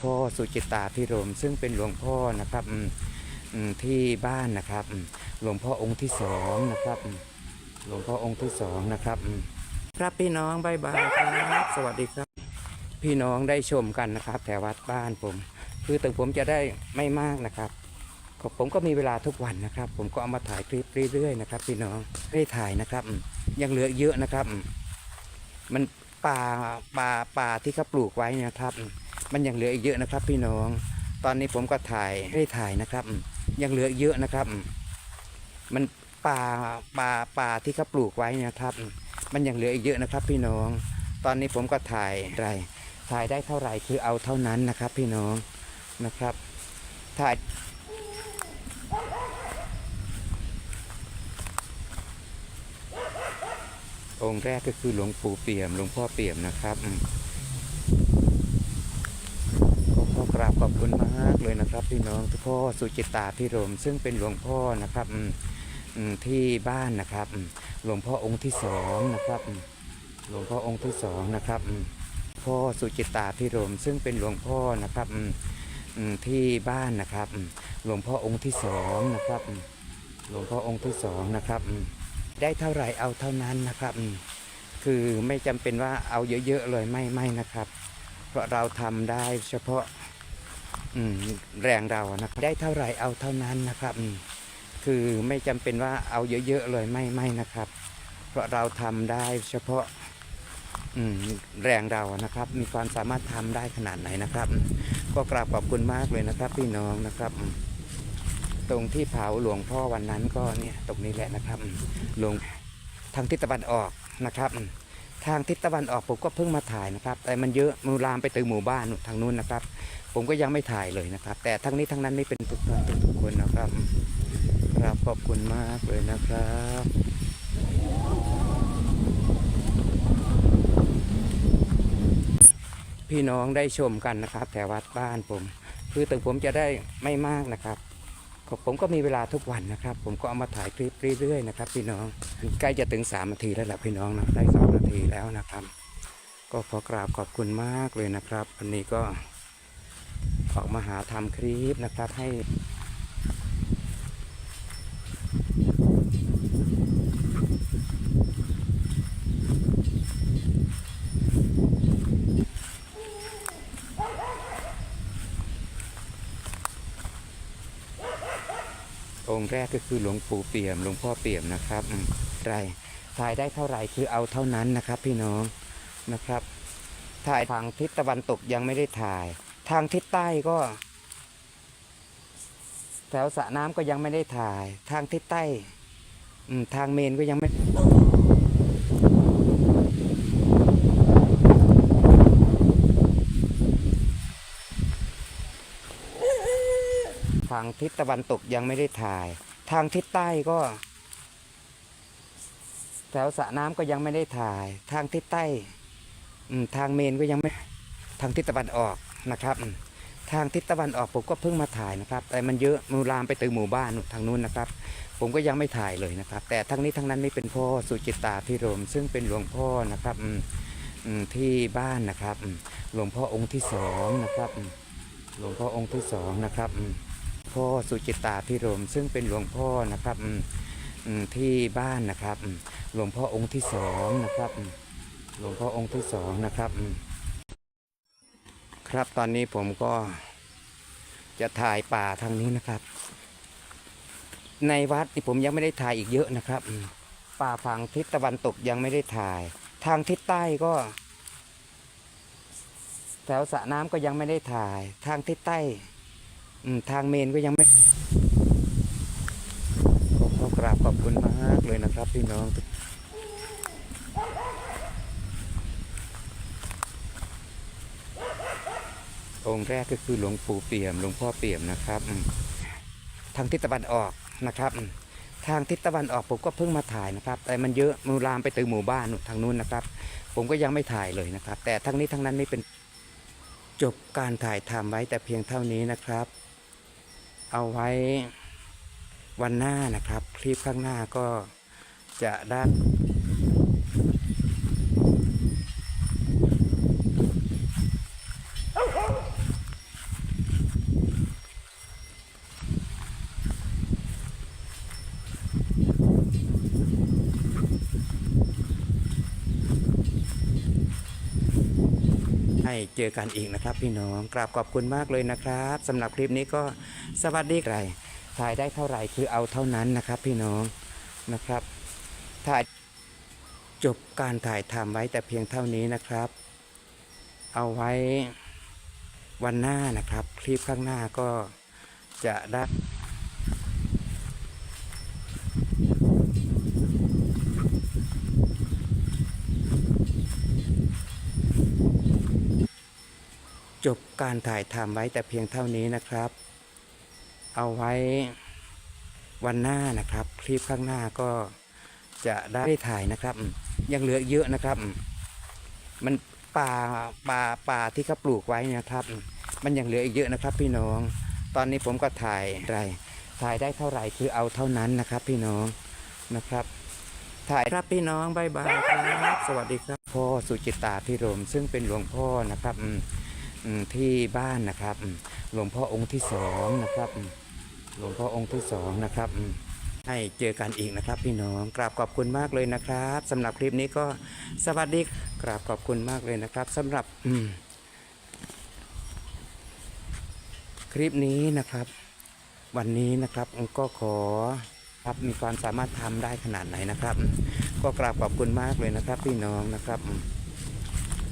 พ่อสุจิตาพิรม ซึ่งเป็นหลวงพ่อนะครับที่บ้านนะครับ หลวงพ่อองค์ที่สองนะครับ หลวงพ่อองค์ที่สองนะครับครับพี่น้องบายบายครับ สวัสดีครับ พี่น้องได้ชมกันนะครับแถววัดบ้านผม คือถึงผมจะได้ไม่มากนะครับผมก็มีเวลาทุกวันนะครับ ผมก็เอามาถ่ายคลิปเรื่อยๆนะครับ พี่น้องได้ถ่ายนะครับ ยังเหลือเยอะนะครับ มันป่าป่าป่าที่เขาปลูกไว้นะครับ มันยังเหลืออีกเยอะนะครับ พี่น้อง ตอนนี้ผมก็ถ่ายได้ถ่ายนะครับ ยังเหลือเยอะนะครับ มันป่าป่าป่าที่เขาปลูกไว้นะครับ มันยังเหลืออีกเยอะนะครับ พี่น้อง ตอนนี้ผมก็ถ่ายไรถ่ายได้เท่าไหร่คือเอาเท่านั้นนะครับ พี่น้องนะครับ ถ่ายองค์แรกก็คือหลวงปู่เปี่ยมหลวงพ่อเปี่ยมนะครับอืม ก็ขอกราบขอบ คุณมากเลยนะครับพี่น้องทุกพ่อสุจิตาพิรม ซึ่งเป็นหลวงพ่อนะครับที่บ้านนะครับหลวงพ่อองค์ที่สองนะครับหลวงพ่อองค์ที่สองนะครับพ่อสุจิตาพิรม ซึ่งเป็นหลวงพ่อนะครับที่บ้านนะครับหลวงพ่อองค์ที่สองนะครับหลวงพ่อองค์ที่สองนะครับได้เท่าไหร่เอาเท่านั้นนะครับ คือไม่จำเป็นว่าเอาเยอะๆเลยไม่ไม่นะครับ เพราะเราทำได้เฉพาะ แรงเรานะครับได้เท่าไหร่เอาเท่านั้นนะครับคือไม่จำเป็นว่าเอาเยอะๆเลยไม่ไม่นะครับ เพราะเราทำได้เฉพาะแรงเรานะครับ มีความสามารถทำได้ขนาดไหนนะครับ ก็กราบขอบคุณมากเลยนะครับพี่น้องนะครับ ตรงที่เผาหลวงพ่อวันนั้นก็เนี่ยตรงนี้แหละนะครับลงทางทิศตะวันออกนะครับ ทางทิศตะวันออกผมก็เพิ่งมาถ่ายนะครับ แต่มันเยอะมูลามไปถึงหมู่บ้านทางนู้นนะครับ ผมก็ยังไม่ถ่ายเลยนะครับ แต่ทั้งนี้ทั้งนั้นไม่เป็นทุกท่านเป็นทุกคนนะครับครับขอบคุณมากเลยนะครับพี่น้องได้ชมกันนะครับแถววัดบ้านผม คือถึงผมจะได้ไม่มากนะครับ ผมก็มีเวลาทุกวันนะครับ ผมก็เอามาถ่ายคลิปเรื่อยๆนะครับพี่น้องใกล้จะถึงสามนาทีแล้วแหละพี่น้องนะได้สองนาทีแล้วนะครับ ก็ขอกราบขอบคุณมากเลยนะครับ วันนี้ก็ออกมาหาทำคลิปนะครับให้ ค์แรกก็คือหลวงปู่เปี่ยมหลวงพ่อเปี่ยมนะครับไรถ่ายได้เท่าไหร่คือเอาเท่านั้นนะครับ พี่น้องนะครับ ถ่ายทางทิศตะวันตกยังไม่ได้ถ่าย ทางทิศใต้ก็ แถวสระน้ำก็ยังไม่ได้ถ่าย ทางทิศใต้อืทางเมนก็ยังไม่ ทางทิศตะวันตกยังไม่ได้ถ่าย ทางทิศใต้ก็แถวสระน้ำก็ยังไม่ได้ถ่าย ทางทิศใต้อืทางเมนก็ยังไม่ทางทิศตะวันออกนะครับ ทางทิศตะวันออกผมก็เพิ่งมาถ่ายนะครับ แต่มันเยอะมูลามไปถึงหมู่บ้านทางนู้นนะครับ ผมก็ยังไม่ถ่ายเลยนะครับ แต่ทั้งนี้ทั้งนั้นไม่เป็นพ่อสุจิตาพิรม ซึ่งเป็นหลวงพ่อนะครับที่บ้านนะครับหลวงพ่อองค์ที่สองนะครับหลวงพ่อองค์ที่สองนะครับ พ่อสุจิตาพิรม ซึ่งเป็นหลวงพ่อนะครับที่บ้านนะครับ หลวงพ่อองค์ที่สองนะครับ หลวงพ่อองค์ที่สองนะครับ ครับตอนนี้ผมก็จะถ่ายป่าทางนี้นะครับ ในวัดนี่ผมยังไม่ได้ถ่ายอีกเยอะนะครับ ป่าฝั่งทิศตะวันตกยังไม่ได้ถ่าย ทางทิศใต้ก็แถวสระน้ำก็ยังไม่ได้ถ่าย ทางทิศใต้ ทางเมนก็ยังไม่ก็ขอกราบขอบคุณมากเลยนะครับพี่น้องทุกองค์แรกก็คือหลวงปู่เปี่ยมหลวงพ่อเปี่ยมนะครับ ทางทิศตะวันออกนะครับ ทางทิศตะวันออกผมก็เพิ่งมาถ่ายนะครับ แต่มันเยอะมูลามไปถึงหมู่บ้านนู่นทางนู้นนะครับ ผมก็ยังไม่ถ่ายเลยนะครับ แต่ทั้งนี้ทั้งนั้นไม่เป็นจบการถ่ายทำไว้แต่เพียงเท่านี้นะครับ เอาไว้วันหน้านะครับ คลิปข้างหน้าก็จะได้ ให้เจอกันอีกนะครับ พี่น้องกราบขอบคุณมากเลยนะครับสำหรับคลิปนี้ก็สวัสดีไรถ่ายได้เท่าไหร่คือเอาเท่านั้นนะครับ พี่น้องนะครับถ่ายจบการถ่ายทำไว้แต่เพียงเท่านี้นะครับ เอาไว้วันหน้านะครับ คลิปข้างหน้าก็จะได้ จบการถ่ายทำไว้แต่เพียงเท่านี้นะครับ เอาไว้วันหน้านะครับ คลิปข้างหน้าก็จะได้ถ่ายนะครับ ยังเหลือเยอะนะครับ มันป่าป่าป่าที่เขาปลูกไว้นะครับ มันยังเหลืออีกเยอะนะครับ พี่น้อง ตอนนี้ผมก็ถ่ายไรถ่ายได้เท่าไหร่คือเอาเท่านั้นนะครับ พี่น้องนะครับ ถ่ายครับพี่น้องบายบายครับ สวัสดีครับพ่อสุจิตาพิรมซึ่งเป็นหลวงพ่อนะครับอืม ที่บ้านนะครับหลวงพ่อองค์ที่สองนะครับหลวงพ่อองค์ที่สองนะครับให้เจอกันอีกนะครับ พี่น้องกราบขอบคุณมากเลยนะครับสำหรับคลิปนี้ก็สวัสดีกราบขอบคุณมากเลยนะครับสำหรับคลิปนี้นะครับ วันนี้นะครับก็ขอครับมีความสามารถทำได้ขนาดไหนนะครับ ก็กราบขอบคุณมากเลยนะครับ พี่น้องนะครับ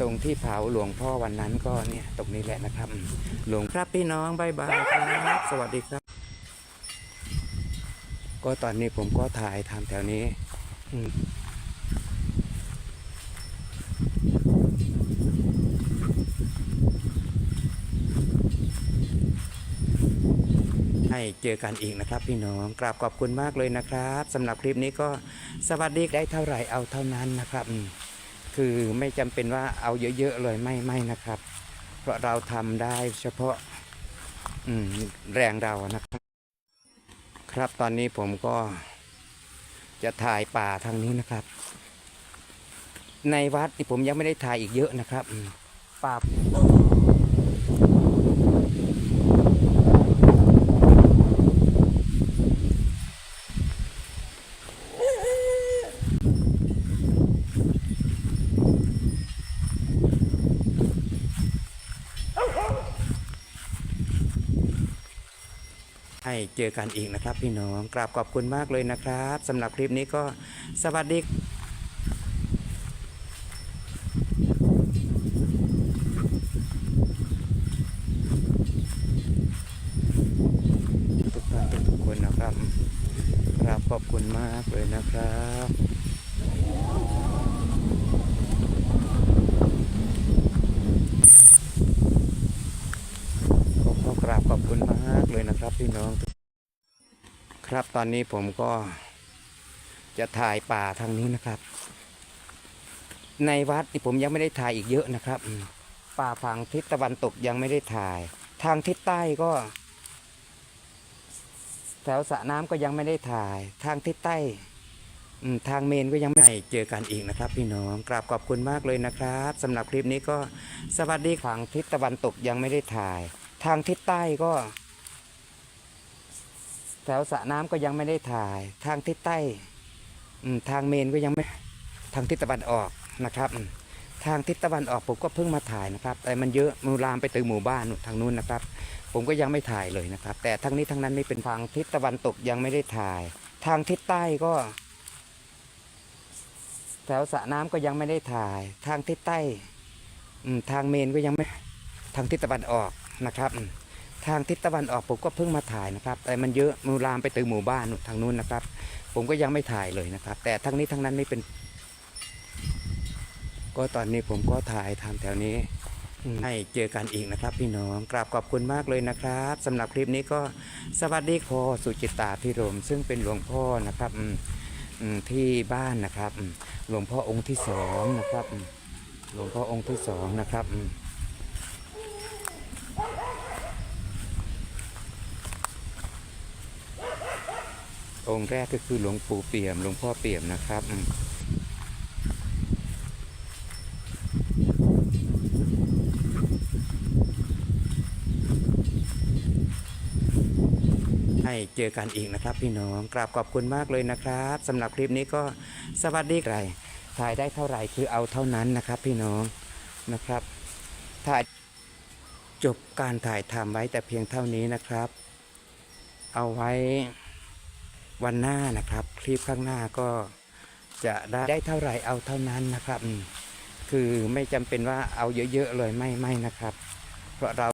ตรงที่เผาหลวงพ่อวันนั้นก็เนี่ยตรงนี้แหละนะครับ หลวงครับพี่น้องบายบายครับ สวัสดีครับ ก็ตอนนี้ผมก็ถ่ายทำแถวนี้ให้เจอกันอีกนะครับพี่น้องกราบขอบคุณมากเลยนะครับสำหรับคลิปนี้ก็สวัสดีได้เท่าไหร่เอาเท่านั้นนะครับ คือไม่จำเป็นว่าเอาเยอะๆเลยไม่ไม่นะครับ เพราะเราทำได้เฉพาะอืแรงเรานะครับ ครับตอนนี้ผมก็จะถ่ายป่าทางนี้นะครับ ในวัดที่ผมยังไม่ได้ถ่ายอีกเยอะนะครับป่า เจอกันอีกนะครับ พี่น้องกราบขอบคุณมากเลยนะครับสำหรับคลิปนี้ก็สวัสดีทุกท่านทุกคนนะครับกราบขอบคุณมากเลยนะครับก็กราบขอบคุณมากเลยนะครับพี่น้อง ครับ ตอนนี้ผมก็จะถ่ายป่าทางนี้นะครับ ในวัดที่ผมยังไม่ได้ถ่ายอีกเยอะนะครับ ป่าฝั่งทิศตะวันตกยังไม่ได้ถ่าย ทางทิศใต้ก็ แถวสระน้ำก็ยังไม่ได้ถ่าย ทางทิศใต้ทางเมนก็ยังไม่ไเจอกันอีกนะครับ พี่น้องกราบขอบคุณมากเลยนะครับสำหรับคลิปนี้ก็สวัสดีฝั่งทิศตะวันตกยังไม่ได้ถ่าย ทางทิศใต้ก็ ถวสระน้ำก็ยังไม่ได้ถ่าย ทางทิศใต้ทางเมนก็ยังไม่ทางทิศตะวันออกนะครับ ทางทิศตะวันออกผมก็เพิ่งมาถ่ายนะครับ แต่มันเยอะมูลามไปถึงหมู่บ้านทางนู้นนะครับ ผมก็ยังไม่ถ่ายเลยนะครับ แต่ทั้งนี้ทั้งนั้นไม่เป็นทางทิศตะวันตกยังไม่ได้ถ่าย ทางทิศใต้ก็ แถวสระน้ำก็ยังไม่ได้ถ่าย ทางทิศใต้ทางเมนก็ยังไม่ทางทิศตะวันออกนะครับ ทางทิศตะวันออกผมก็เพิ่งมาถ่ายนะครับ แต่มันเยอะมูลามไปถึงหมู่บ้านทางนู้นนะครับ ผมก็ยังไม่ถ่ายเลยนะครับ แต่ทั้งนี้ทั้งนั้นไม่เป็น ก็ตอนนี้ผมก็ถ่ายทำแถวนี้ให้เจอกันอีกนะครับ พี่น้องกราบขอบคุณมากเลยนะครับสำหรับคลิปนี้ก็สวัสดีพ่อสุจิตาพิรม ซึ่งเป็นหลวงพ่อนะครับที่บ้านนะครับหลวงพ่อองค์ที่สองนะครับหลวงพ่อองค์ที่สองนะครับ องค์แรกก็คือหลวงปู่เปี่ยมหลวงพ่อเปี่ยมนะครับให้เจอกันอีกนะครับ พี่น้องกราบขอบคุณมากเลยนะครับสำหรับคลิปนี้ก็สวัสดีไรถ่ายได้เท่าไหร่คือเอาเท่านั้นนะครับ พี่น้องนะครับถ่ายจบการถ่ายทำไว้แต่เพียงเท่านี้นะครับ เอาไว้ วันหน้านะครับ คลิปข้างหน้าก็จะได้ได้เท่าไหร่เอาเท่านั้นนะครับ คือไม่จำเป็นว่าเอาเยอะๆเลยไม่ไม่นะครับ เพราะเรา